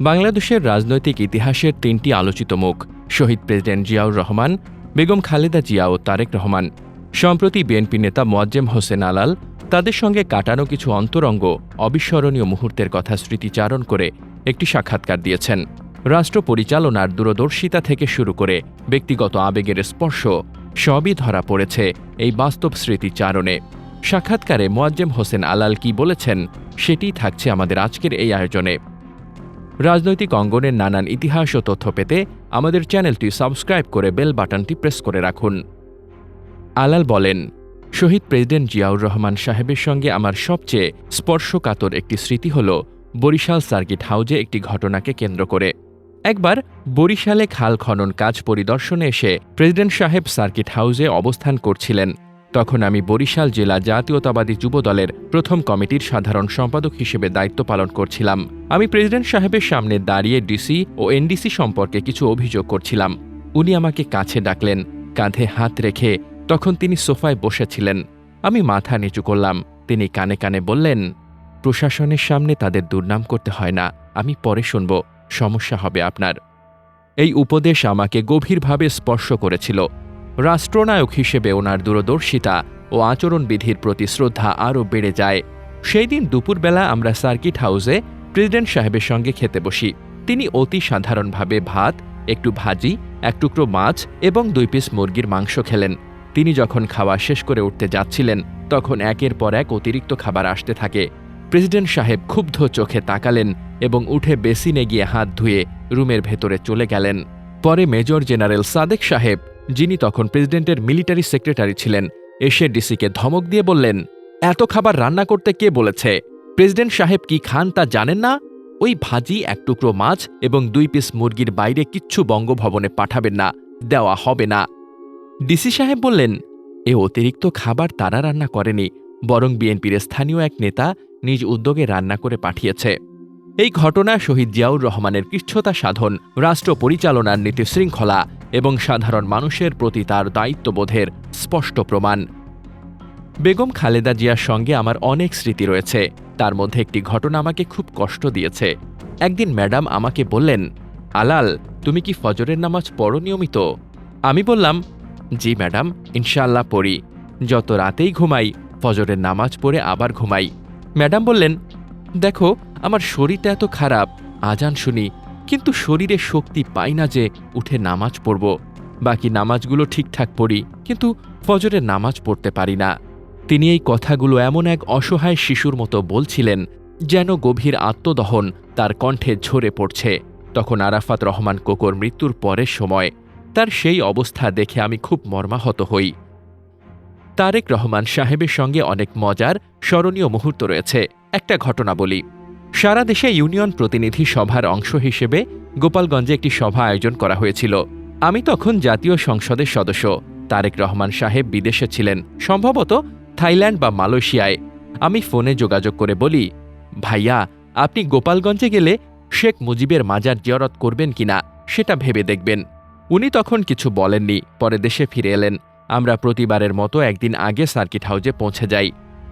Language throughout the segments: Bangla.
বাংলাদেশের রাজনৈতিক ইতিহাসের তিনটি আলোচিত মুখ, শহীদ প্রেসিডেন্ট জিয়াউর রহমান, বেগম খালেদা জিয়া ও তারেক রহমান। সম্প্রতি বিএনপি নেতা মোয়াজ্জেম হোসেন আলাল তাদের সঙ্গে কাটানো কিছু অন্তরঙ্গ, অবিস্মরণীয় মুহূর্তের কথা স্মৃতিচারণ করে একটি সাক্ষাৎকার দিয়েছেন। রাষ্ট্র পরিচালনার দূরদর্শিতা থেকে শুরু করে ব্যক্তিগত আবেগের স্পর্শ সবই ধরা পড়েছে এই বাস্তব স্মৃতিচারণে। সাক্ষাৎকারে মোয়াজ্জেম হোসেন আলাল কি বলেছেন, সেটিই থাকছে আমাদের আজকের এই আয়োজনে। রাজনৈতিক অঙ্গনের নানান ইতিহাস ও তথ্য পেতে আমাদের চ্যানেলটি সাবস্ক্রাইব করে বেল বাটনটি প্রেস করে রাখুন। আলাল বলেন, শহীদ প্রেসিডেন্ট জিয়াউর রহমান সাহেবের সঙ্গে আমার সবচেয়ে স্পর্শকাতর একটি স্মৃতি হল বরিশাল সার্কিট হাউজে একটি ঘটনাকে কেন্দ্র করে। একবার বরিশালে খাল খনন কাজ পরিদর্শনে এসে প্রেসিডেন্ট সাহেব সার্কিট হাউজে অবস্থান করছিলেন। তখন আমি বরিশাল জেলা জাতীয়তাবাদী যুবদলের প্রথম কমিটির সাধারণ সম্পাদক হিসেবে দায়িত্ব পালন করছিলাম। আমি প্রেসিডেন্ট সাহেবের সামনে দাঁড়িয়ে ডিসি ও এনডিসি সম্পর্কে কিছু অভিযোগ করছিলাম। উনি আমাকে কাছে ডাকলেন, কাঁধে হাত রেখে তখন তিনি সোফায় বসেছিলেন। আমি মাথা নিচু করলাম, তিনি কানে কানে বললেন, প্রশাসনের সামনে তাদের দুর্নাম করতে হয় না, আমি পরে শুনব, সমস্যা হবে আপনার। এই উপদেশ আমাকে গভীরভাবে স্পর্শ করেছিল। রাষ্ট্রনায়ক হিসেবে ওনার দূরদর্শিতা ও আচরণবিধির প্রতি শ্রদ্ধা আরও বেড়ে যায়। সেই দিন দুপুরবেলা আমরা সার্কিট হাউসে প্রেসিডেন্ট সাহেবের সঙ্গে খেতে বসি। তিনি অতি সাধারণভাবে ভাত, একটু ভাজি, এক টুকরো মাছ এবং দুই পিস মুরগির মাংস খেলেন। তিনি যখন খাওয়া শেষ করে উঠতে যাচ্ছিলেন, তখন একের পর এক অতিরিক্ত খাবার আসতে থাকে। প্রেসিডেন্ট সাহেব ক্ষুব্ধ চোখে তাকালেন এবং উঠে বেসিনে গিয়ে হাত ধুয়ে রুমের ভেতরে চলে গেলেন। পরে মেজর জেনারেল সাদেক সাহেব যিনি তখন প্রেসিডেন্টের মিলিটারি সেক্রেটারি ছিলেন, এসে ডিসিকে ধমক দিয়ে বললেন, এত খাবার রান্না করতে কে বলেছে? প্রেসিডেন্ট সাহেব কি খান তা জানেন না? ওই ভাজি, এক টুকরো মাছ এবং দুই পিস মুরগির বাইরে কিচ্ছু বঙ্গভবনে পাঠাবেন না, দেওয়া হবে না। ডিসি সাহেব বললেন, এ অতিরিক্ত খাবার তারা রান্না করেনি, বরং বিএনপির স্থানীয় এক নেতা নিজ উদ্যোগে রান্না করে পাঠিয়েছে। এই ঘটনা শহীদ জিয়াউর রহমানের কৃচ্ছতা সাধন, রাষ্ট্র পরিচালনার নীতি শৃঙ্খলা এবং সাধারণ মানুষের প্রতি তার দায়িত্ববোধের স্পষ্ট প্রমাণ। বেগম খালেদা জিয়ার সঙ্গে আমার অনেক স্মৃতি রয়েছে। তার মধ্যে একটি ঘটনা আমাকে খুব কষ্ট দিয়েছে। একদিন ম্যাডাম আমাকে বললেন, আলাল, তুমি কি ফজরের নামাজ পড়ো নিয়মিত? আমি বললাম, জি ম্যাডাম ইনশাল্লাহ পড়ি। যত রাতেই ঘুমাই, ফজরের নামাজ পড়ে আবার ঘুমাই। ম্যাডাম বললেন দেখো, আমার শরীরটা এত খারাপ, আজান শুনি, কিন্তু শরীরে শক্তি পাই না যে উঠে নামাজ পড়ব। বাকি নামাজগুলো ঠিকঠাক পড়ি, কিন্তু ফজরের নামাজ পড়তে পারি না। তিনি এই কথাগুলো এমন এক অসহায় শিশুর মতো বলছিলেন, যেন গভীর আত্মদহন তার কণ্ঠে ঝরে পড়ছে। তখন আরাফাত রহমান কোকর মৃত্যুর পরের সময়, তার সেই অবস্থা দেখে আমি খুব মর্মাহত হই। তারেক রহমান সাহেবের সঙ্গে অনেক মজার, স্মরণীয় মুহূর্ত রয়েছে। একটা ঘটনা বলি। সারা দেশে ইউনিয়ন প্রতিনিধি সভার অংশ হিসেবে গোপালগঞ্জে একটি সভা আয়োজন করা হয়েছিল। আমি তখন জাতীয় সংসদের সদস্য। তারেক রহমান সাহেব বিদেশে ছিলেন, সম্ভবত থাইল্যান্ড বা মালয়েশিয়ায়। আমি ফোনে যোগাযোগ করে বলি, ভাইয়া, আপনি গোপালগঞ্জে গেলে শেখ মুজিবের মাজার জিয়ারত করবেন কিনা, সেটা ভেবে দেখবেন। উনি তখন কিছু বলেননি, পরে দেশে ফিরে এলেন। আমরা প্রতিবারের মতো একদিন আগে সার্কিট হাউজে পৌঁছে যাই।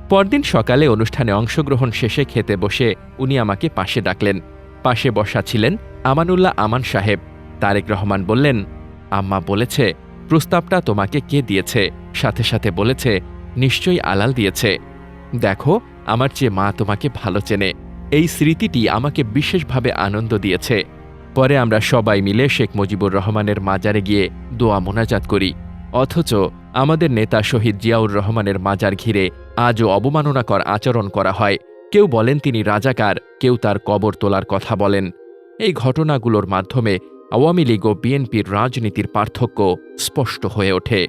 পরদিন সকালে অনুষ্ঠানে অংশগ্রহণ শেষে খেতে বসে উনি আমাকে পাশে ডাকলেন। পাশে বসা ছিলেন আমানুল্লাহ আমান সাহেব। তারেক রহমান বললেন, আম্মা বলেছে, প্রস্তাবটা তোমাকে কে দিয়েছে? সাথে সাথে বলেছে, নিশ্চয়ই আলাল দিয়েছে। দেখো, আমার চেয়ে মা তোমাকে ভালো চেনে। এই স্মৃতিটি আমাকে বিশেষভাবে আনন্দ দিয়েছে। পরে আমরা সবাই মিলে শেখ মুজিবুর রহমানের মাজারে গিয়ে দোয়া মোনাজাত করি। অথচ আমাদের নেতা শহীদ জিয়াউর রহমানের মাজার ঘিরে আজও অবমাননাকর আচরণ করা হয়। কেউ বলেন তিনি রাজাকার, কেউ তার কবর তোলার কথা বলেন। এই ঘটনাগুলোর মাধ্যমে আওয়ামী লীগ ও বিএনপির রাজনীতির পার্থক্য স্পষ্ট হয়ে ওঠে।